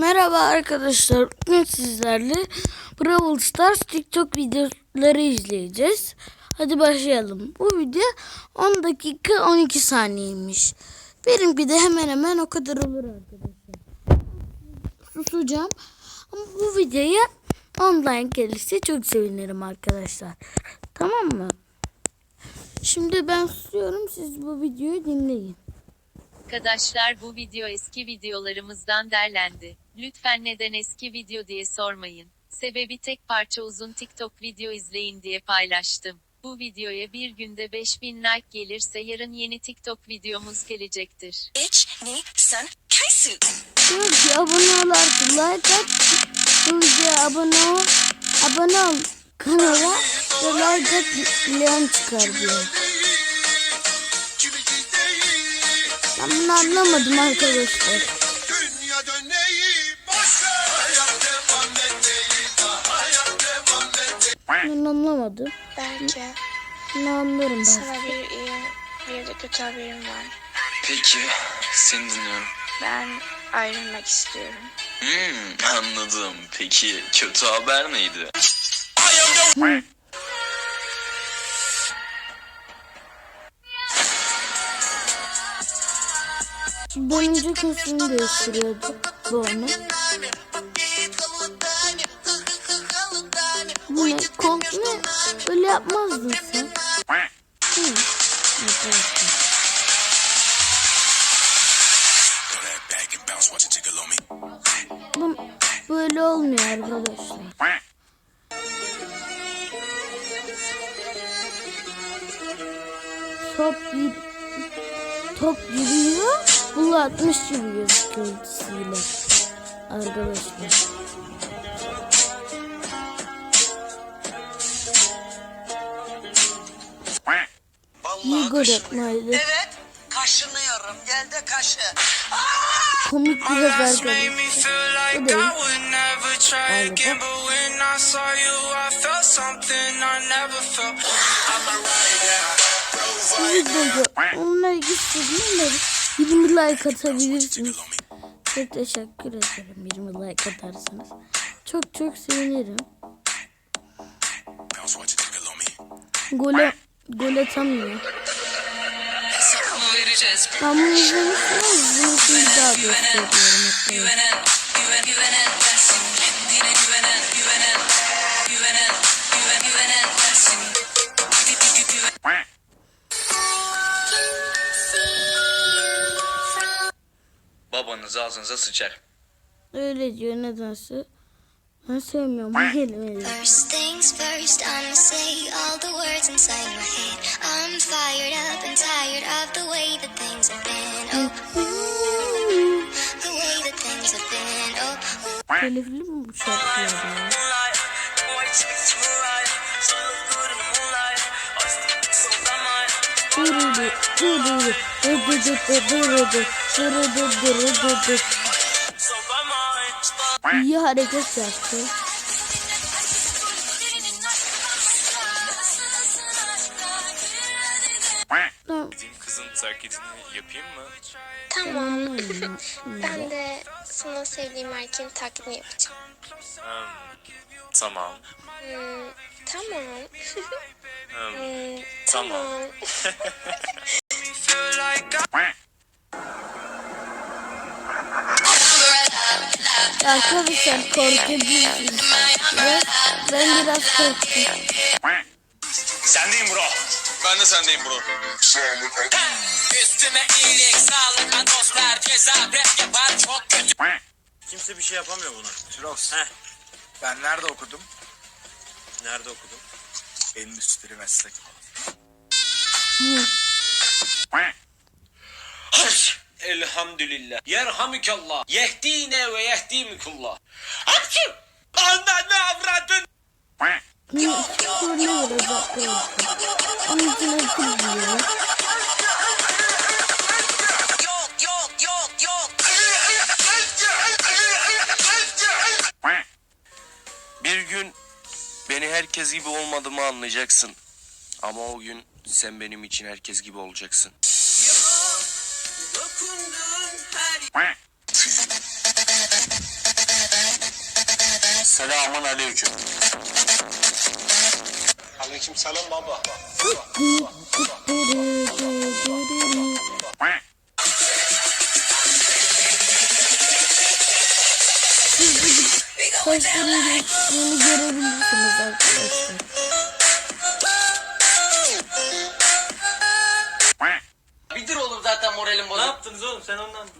Merhaba arkadaşlar. Bugün sizlerle Brawl Stars TikTok videoları izleyeceğiz. Hadi başlayalım. Bu video 10 dakika 12 saniyeymiş. Benimki de hemen hemen o kadar olur arkadaşlar. Susacağım. Ama bu videoya online gelirse çok sevinirim arkadaşlar. Tamam mı? Şimdi ben susuyorum. Siz bu videoyu dinleyin. Arkadaşlar bu video eski videolarımızdan derlendi. Lütfen neden eski video diye sormayın. Sebebi tek parça uzun TikTok video izleyin diye paylaştım. Bu videoya bir günde 5000 like gelirse yarın yeni TikTok videomuz gelecektir. 1、2、3、開始 Diyor ki abone ol artık like at. Bu videoya abone ol. Abone ol kanala ve like at leon çıkar diyor. Ben bunu anlamadım arkadaşlar. Ben anlamadım. Belki Bunu anlarım ben. sana bir iyi bir de kötü haberim var. Peki, seni dinliyorum. Ben ayrılmak istiyorum. Hmm, anladım. Peki, kötü haber neydi? Dönünce kısmını değiştiriyordu onu. Bu ne? Kont ne? Öyle yapmazdın sen. Hı. Yaparsın. Bu böyle olmuyor arkadaşlar. Top top giriyor. Bu 60 gibi gözüküyor ikisiyle. Arkadaşlar. İyi gol atmaydı. Evet, kaşınıyorum. Gel de kaşı. Komik arkadaşlar. me feel like Bu değil. would never try Galiba. again, but when I saw you, I felt something I never felt. I'm a rider. Videoda onları istediğimde 20 like atabilirsiniz. Çok teşekkür ederim 20 like atarsanız. Çok çok sevinirim. Gole, gol atamıyor. Ben bunu izlemiştim bunu daha gösteriyorum. Ağzınıza sıçar. Öyle diyor nedense. Ben sevmiyorum bu kelimeyi. First things first, I'ma say all the words inside my head. I'm fired up and tired of the way that things have been. Oh, ooh, the way that things have been. Oh, ooh. Telifli mi bu şarkılar ya? Durudu, durudu, durudu, durudu, durudu, durudu. İyi hareket yaptı. Tamam. Gideyim kızın taklidini yapayım mı? Tamam. Ben de sana sevdiğim erkeğin taklidini yapacağım. Hmm, tamam. Hmm, tamam. Hmm, Tamam. Arkadaşlar korkabilirsiniz. Ve ben biraz korktum. Sendeyim bro. Ben de sendeyim bro. Üstüme iyilik, sağlık, dostlar, ceza, rap yapar çok kötü. Kimse bir şey yapamıyor buna. Jirox. Heh. Ben nerede okudum? Nerede okudun? Endüstri meslek. Elhamdülillah. Yerhamükallah. Yehdine ve yehdimikullah. Hapşu! Ananı avradın. Onun için yok, yok. Bir gün beni herkes gibi olmadığımı anlayacaksın. Ama o gün sen benim için herkes gibi olacaksın. Her Selamun aleyküm. Aleyküm selam baba. Saçların geçtiğini görebilirsiniz arkadaşlar.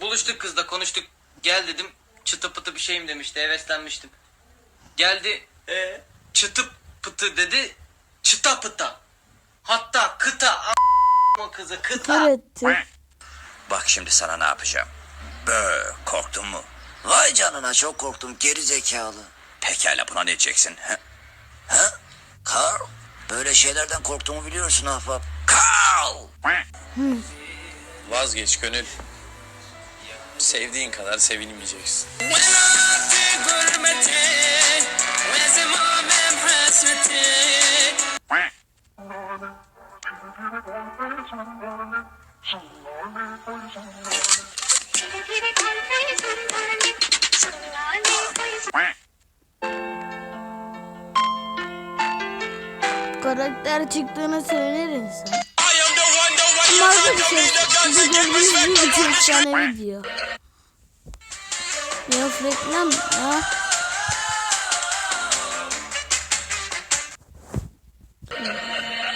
Buluştuk kızla konuştuk. Gel dedim. Çıtı pıtı bir şeyim demişti. Heveslenmiştim. Geldi. Ee? Çıtı pıtı dedi. Çıta pıta. Hatta kıta. A- kızı kıta. Bak şimdi sana ne yapacağım. Bö, korktun mu? Vay canına çok korktum geri zekalı. Pekala buna ne diyeceksin? He? He? Carl? Böyle şeylerden korktuğumu biliyorsun ahbap. Carl! Vazgeç gönül. Sevdiğin kadar sevilmeyeceksin. Karakter çıktığını söyler insan. Ama arkadaşlar size gördüğünüz gibi tane video. Ya reklam ya.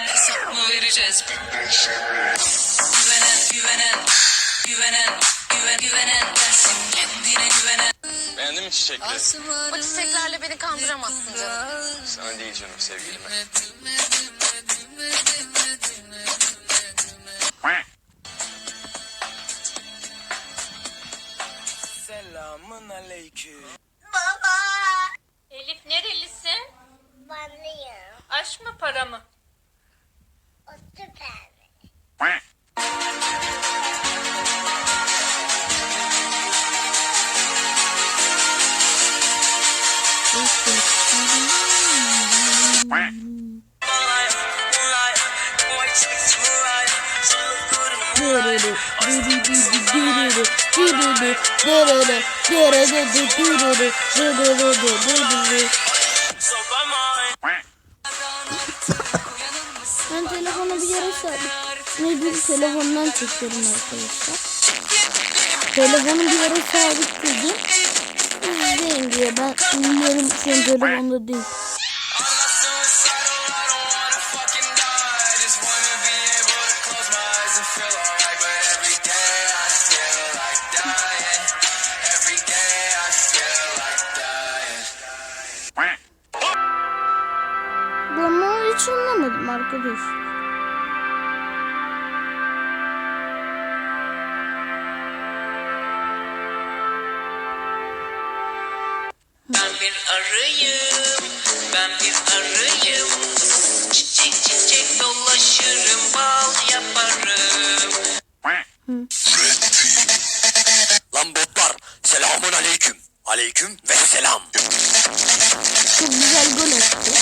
Hesap mı vereceğiz? Güvenen, güvenen, güvenen, güven, güvenen dersin kendine güvenen. Beğendin mi çiçekleri? O çiçeklerle beni kandıramazsın canım. Sana değil canım sevgilime. Selamun aleyküm. Baba. Elif nerelisin? Vanlıyım. Aş mı para mı? Otlu pembe. Ben telefonu bir yere sabit. Ne diyeyim telefondan çekiyorum arkadaşlar. Telefonu bir yere sabitledim. İzleyin diye ben bilmiyorum şu an telefonda değil. Ben bir arıyım. Çiçek çiçek dolaşırım, bal yaparım. Lan botlar selamun aleyküm. Aleyküm ve selam. Çok güzel gol attı.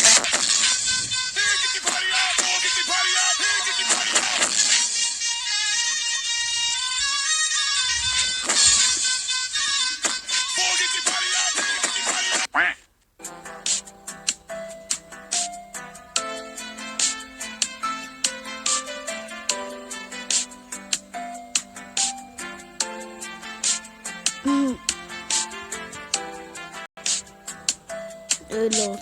Öyle olsun.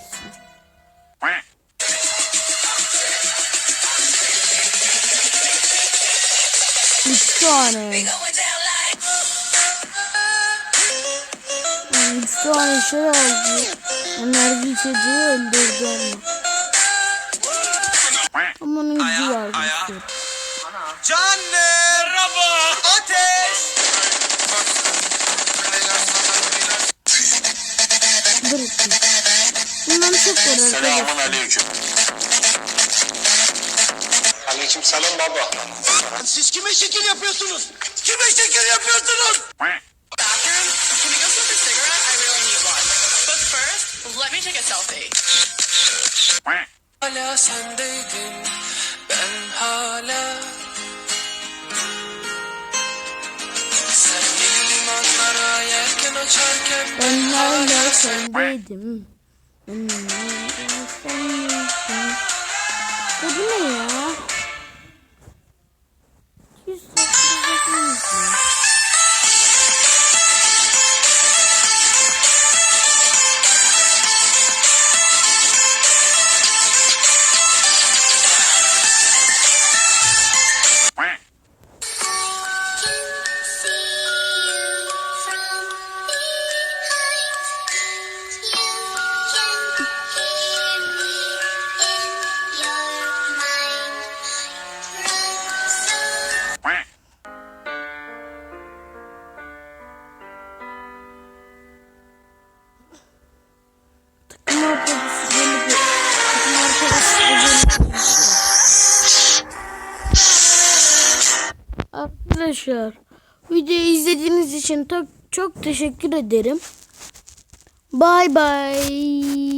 Üç tane. Üç tane şey aldı. Enerji içeceği öldürdü onu. Ama onun gücü işte. Canım. Merhaba. Ateş. çok soruyorum. Selamun aleyküm. Aleyküm selam baba. Siz kime şekil yapıyorsunuz? Kime şekil yapıyorsunuz? Hala sendeydin, ben hala Sen yeni limanlara yelken açarken Ben hala sendeydim bu ne ya? Yüz saklayacak Arkadaşlar videoyu izlediğiniz için çok çok teşekkür ederim. Bye bye.